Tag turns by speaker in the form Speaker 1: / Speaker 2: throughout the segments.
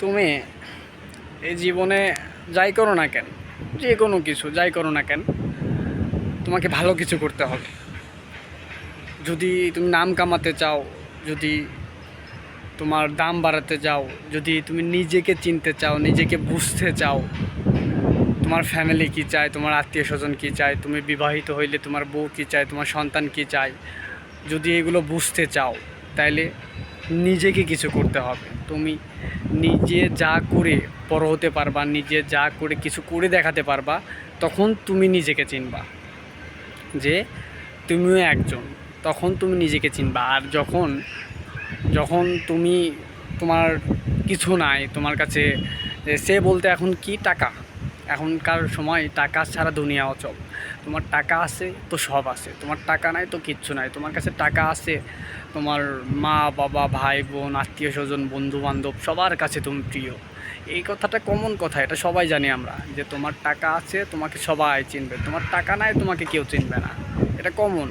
Speaker 1: তুমি এই জীবনে যাই করো না কেন, যে কোনো কিছু যাই করো না কেন, তোমাকে ভালো কিছু করতে হবে। যদি তুমি নাম কামাতে চাও, যদি তোমার দাম বাড়াতে চাও, যদি তুমি নিজেকে চিনতে চাও, নিজেকে বুঝতে চাও, তোমার ফ্যামিলি কী চায়, তোমার আত্মীয় স্বজন কী চায়, তুমি বিবাহিত হইলে তোমার বউ কী চায়, তোমার সন্তান কী চায়, যদি এগুলো বুঝতে চাও, তাইলে নিজেকে কিছু করতে হবে। তুমি নিজে যা করে বড় হতে পারবা, নিজে যা করে কিছু করে দেখাতে পারবা, তখন তুমি নিজেকে চিনবা যে তুমিও একজন। তখন তুমি নিজেকে চিনবা। আর যখন যখন তুমি তোমার কিছু নাই, তোমার কাছে সে বলতে এখন কি টাকা? এখনকার সময় টাকা ছাড়া দুনিয়া অচল। তোমার টাকা আছে তো সব আছে। তোমার টাকা নাই তো কিচ্ছু নাই। তোমার কাছে টাকা আছে, তোমার মা, বাবা, ভাই, বোন, আত্মীয় স্বজন বন্ধু বান্ধব সবার কাছে তুমি প্রিয়। এই কথাটা কমন কথা, এটা সবাই জানি আমরা, যে তোমার টাকা আছে, তোমাকে সবাই চিনবে। তোমার টাকা নাই, তোমাকে কেউ চিনবে না। এটা কমন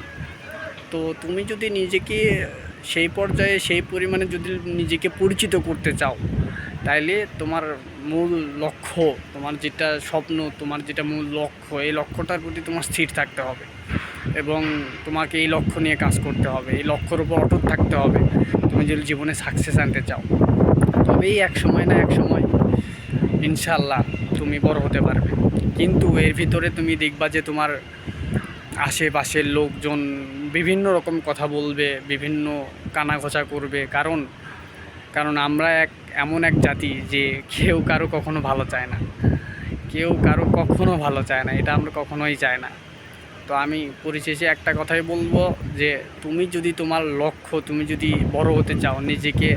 Speaker 1: তো তুমি যদি নিজেকে সেই পর্যায়ে, সেই পরিমাণে যদি নিজেকে পরিচিত করতে চাও তাইলে তোমার মূল লক্ষ্য, তোমার যেটা স্বপ্ন, তোমার যেটা মূল লক্ষ্য, এই লক্ষ্যটার প্রতি তোমার স্থির থাকতে হবে। এবং তোমাকে এই লক্ষ্য নিয়ে কাজ করতে হবে, এই লক্ষ্যর উপর অটুট থাকতে হবে। তুমি যদি জীবনে সাকসেস আনতে চাও, তবেই এক সময় না এক সময় ইনশাল্লাহ তুমি বড় হতে পারবে। কিন্তু এর ভিতরে তুমি দেখবা যে তোমার আশেপাশের লোকজন বিভিন্ন রকম কথা বলবে, বিভিন্ন কানাঘোষা করবে। কারণ কারণ আমরা এক এমন এক জাতি যে কেউ কারও কখনো ভালো চায় না। কেউ কারও কখনো ভালো চায় না, এটা আমরা কখনোই চাই না। তো আমি পরিশেষে একটা কথাই বলব যে, তুমি যদি তোমার লক্ষ্য, তুমি যদি বড় হতে চাও, নিজেকে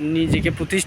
Speaker 1: নিজেকে প্রতিষ্ঠিত